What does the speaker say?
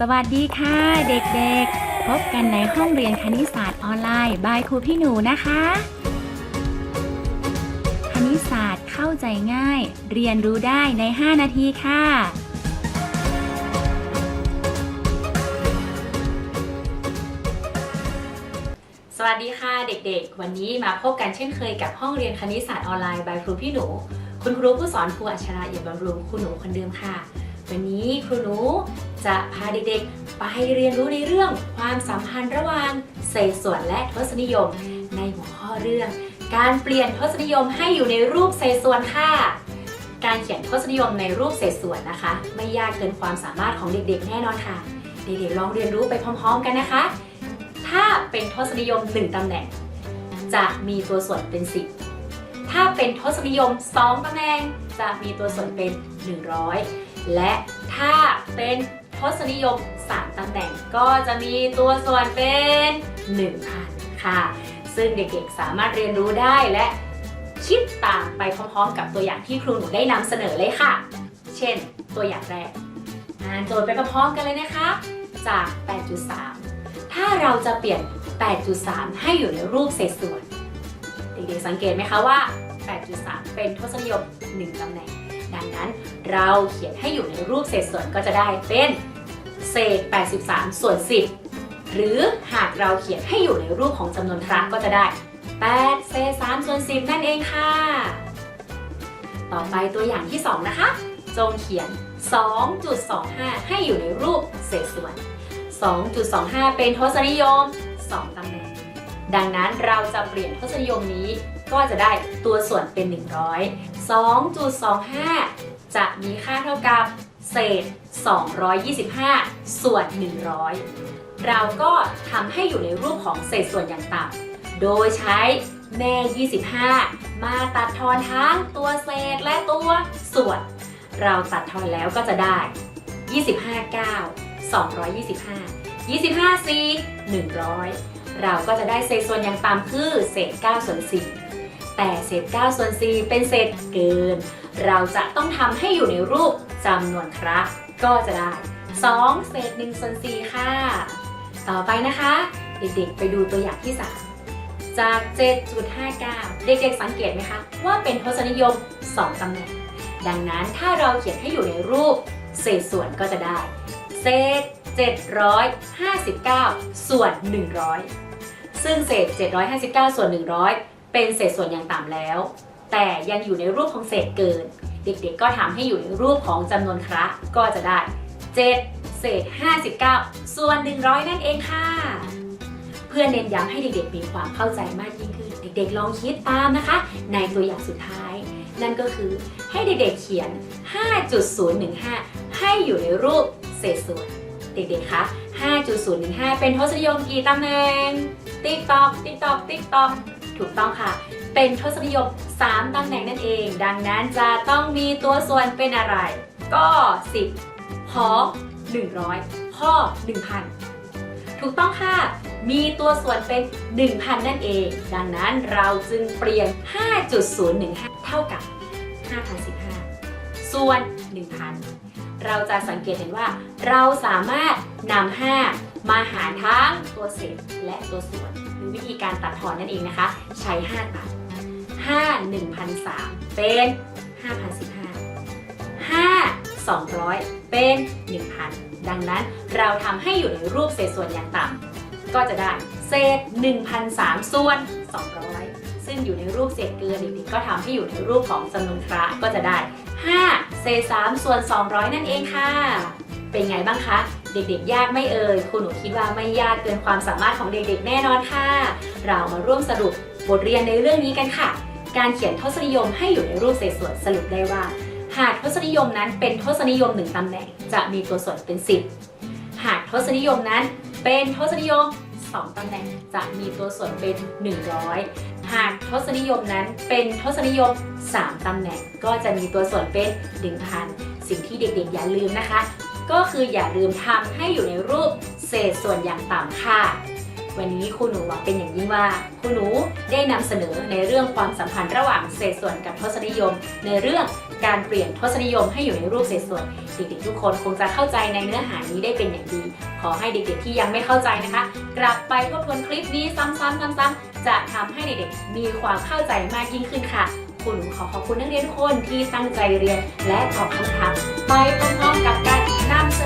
สวัสดีค่ะเด็กๆ พบกันในห้องเรียนคณิตศาสตร์ออนไลน์บายครูพี่หนูนะคะ คณิตศาสตร์เข้าใจง่าย เรียนรู้ได้ใน 5 นาทีค่ะ สวัสดีค่ะเด็กๆ วันนี้มาพบกันเช่นเคยกับห้องเรียนคณิตศาสตร์ออนไลน์บายครูพี่หนู คุณครูผู้สอนครูอัชราเอี่ยมบำรุงครูหนูคนเดิมค่ะ วันนี้ครูหนู จะพาเด็กๆ ไปเรียนรู้ในเรื่องความสัมพันธ์ระหว่างเศษส่วนและทศนิยม ในหัวข้อเรื่อง การเปลี่ยนทศนิยมให้อยู่ในรูปเศษส่วนค่ะ การเขียนทศนิยมในรูปเศษส่วนนะคะ ไม่ยากเกินความสามารถของเด็กๆ แน่นอนค่ะ เด็กๆลองเรียนรู้ไปพร้อม ๆ กันนะคะ ถ้าเป็นทศนิยม 1ตำแหน่ง จะมีตัวส่วนเป็น 10 ถ้าเป็นทศนิยม 2ตำแหน่งจะมีตัวส่วนเป็น 100 และถ้าเป็น ทศนิยม 3ตำแหน่งก็จะมีตัวส่วนเป็น1,000ค่ะ ซึ่งเด็กๆสามารถเรียนรู้ได้และคิดตามไปพร้อมๆ กับตัวอย่างที่ครูหนูได้นำเสนอเลยค่ะ เช่น ตัวอย่างแรกอ่านโจทย์ไปพร้อมๆกันเลยนะคะ จาก 8.3 ถ้าเราจะเปลี่ยน 8.3 ให้อยู่ในรูปเศษส่วน เด็กๆสังเกตไหมคะว่า 8.3 เป็นทศนิยม 1ตำแหน่ง ดังนั้น เราเขียนให้อยู่ในรูปเศษส่วนก็จะได้เป็นเศษ 83 ส่วน 10 หรือหากเราเขียนให้อยู่ในรูปของจำนวนครั้งก็จะได้ 8 เศษ 3 ส่วน 10 นั่นเองค่ะ ต่อไปตัวอย่างที่ 2 นะคะ จงเขียน 2.25 ให้อยู่ในรูปเศษส่วน 2.25 เป็นทศนิยม 2ตำแหน่ง ดังนั้นเราจะเปลี่ยนทศนิยมนี้ก็จะได้ตัวส่วนเป็น 100 2.25 จะมีค่าเท่ากับเศษ 225 ส่วน 100 เราก็ทำให้อยู่ในรูปของเศษส่วนอย่างต่ำ โดยใช้แม่ 25 มาตัดทอนทั้งตัวเศษและตัวส่วน เราตัดทอนแล้วก็จะได้ 25 9 225 25 4 100 เราก็จะได้เศษส่วนอย่างต่ำคือเศษ9ส่วน4แต่เศษ9ส่วน4เป็นเศษเกิน เราจะต้องทำให้อยู่ในรูปจำนวนครั้งก็จะได้ 2 เศษ1ส่วน4ค่ะ ต่อไปนะคะ เด็กๆ ไปดูตัวอย่างที่ 3 จาก 7.59 เด็กๆสังเกตไหมคะว่าเป็นทศนิยม 2ตำแหน่ง ดังนั้นถ้าเราเขียนให้อยู่ในรูป เศษส่วนก็จะได้ เศษ759 ส่วน 100 ซึ่งเศษ 759 ส่วน 100 เป็นเศษส่วนอย่างต่ำแล้ว แต่ยังอยู่ในรูปของเศษเกิน เด็กๆก็ทำให้อยู่ในรูปของจำนวนคระก็จะได้ 7 เศษ 59 ส่วน 100 นั่นเองค่ะ เพื่อเน้นย้ำให้เด็กๆมีความเข้าใจมากยิ่งขึ้น เด็กๆลองคิดตามนะคะ ในตัวอย่างสุดท้าย นั่นก็คือให้เด็กๆเขียน 5.015 ให้อยู่ในรูปเศษส่วน เด็กๆคะ5.015 เป็นทศนิยมกี่ตำแหน่ง ติ๊กตอกติ๊กตอกติ๊กตอกถูกต้องค่ะ เป็นทศนิยม 3ตำแหน่งนั่นเอง ดังนั้นจะต้องมีตัวส่วนเป็นอะไร ก็ 10พอ100 ข้อ 1,000 ถูกต้องค่ะ มีตัวส่วนเป็น 1,000 นั่นเอง ดังนั้นเราจึงเปลี่ยน 5.015 เท่ากับ 5,015 ส่วน 1,000 เราจะสังเกตเห็นว่าเราสามารถนำ5มาหารทั้งตัวเศษและตัวส่วนหรือวิธีการตัดทอนนั่นเองนะคะ ใช้ 5 ตัด 5 1,003เป็น 5,015 5 200 เป็น 1,000 ดังนั้นเราทำให้อยู่ในรูปเศษส่วนอย่างต่ำก็จะได้เศษ 1,003 ส่วน 200 ซึ่งอยู่ในรูปเศษเกินเด็กๆก็ทำให้อยู่ในรูปของจำนวนคระก็จะได้ 5 เศษ3ส่วน 200 นั่นเองค่ะ เป็นไงบ้างคะ เด็กๆ ยากไม่เอ่ยคุณหนูคิดว่าไม่ยากเกินความสามารถของเด็กๆ แน่นอนค่ะ เรามาร่วมสรุปบทเรียนในเรื่องนี้กันค่ะ การเขียนทศนิยมให้อยู่ในรูปเศษส่วนสรุปได้ว่า หากทศนิยมนั้นเป็นทศนิยม1ตำแหน่ง จะมีตัวส่วนเป็น 10 หากทศนิยมนั้นเป็นทศนิยม 2 ตำแหน่งจะมีตัวส่วนเป็น 100 หากทศนิยมนั้นเป็นทศนิยม 3 ตำแหน่ง ก็จะมีตัวส่วนเป็น 1,000 สิ่งที่เด็กๆ อย่าลืมนะคะ ก็คืออย่าลืมทำให้อยู่ในรูปเศษส่วนอย่างต่ำค่ะ วันนี้ครูหนูหวังเป็นอย่างยิ่งว่าครูหนูได้นำเสนอในเรื่องความสัมพันธ์ระหว่างเศษส่วนกับทศนิยม ในเรื่องการเปลี่ยนทศนิยมให้อยู่ในรูปเศษส่วนเด็กๆทุกคนคงจะเข้าใจในเนื้อหานี้ได้เป็นอย่างดี ขอให้เด็กๆที่ยังไม่เข้าใจนะคะ กลับไปทบทวนคลิปนี้ซ้ำๆซ้ำๆจะทำให้เด็กๆมีความเข้าใจมากยิ่งขึ้นค่ะคุณหนูขอขอบคุณนักเรียนทุกคนที่ตั้งใจเรียนและตอบคำถามไปพร้อมๆกับการนำเสนอ